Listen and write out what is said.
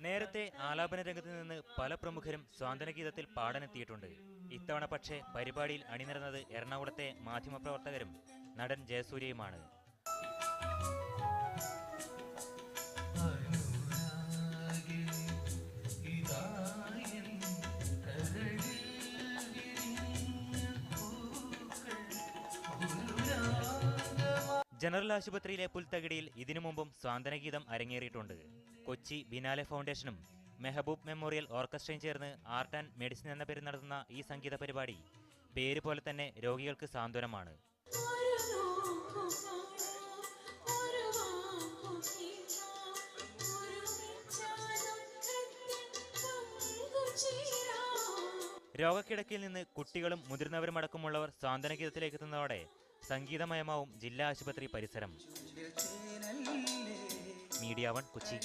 നേരത്തെ ആലാപന രംഗത്ത് നിന്ന് പല പ്രമുഖരും സ്വാതന്ത്ര്യഗീതത്തിൽ പാടാനെത്തിയിട്ടുണ്ട്. ഇത്തവണ പക്ഷേ പരിപാടിയിൽ അണിനിരന്നത് എറണാകുളത്തെ മാധ്യമപ്രവർത്തകരും നടൻ ജയസൂര്യയുമാണ്. ജനറൽ ആശുപത്രിയിലെ പുൽത്തകിടിയിൽ ഇതിനു മുമ്പും സ്വാതന്ത്ര്യഗീതം അരങ്ങേറിയിട്ടുണ്ട്. കൊച്ചി ബിനാലെ ഫൗണ്ടേഷനും മെഹബൂബ് മെമ്മോറിയൽ ഓർക്കസ്ട്രയും ചേർന്ന് ആർട്ട് ആൻഡ് മെഡിസിൻ എന്ന പേരിൽ നടത്തുന്ന ഈ സംഗീത പരിപാടി പേര് പോലെ തന്നെ രോഗികൾക്ക് സാന്ത്വനമാണ്. രോഗക്കിടക്കയിൽ നിന്ന് കുട്ടികളും മുതിർന്നവരും അടക്കമുള്ളവർ സാന്ത്വനഗീതത്തിലേക്ക് എത്തുന്നതോടെ സംഗീതമയമാവും ജില്ലാ ആശുപത്രി പരിസരം. Media one Kochi.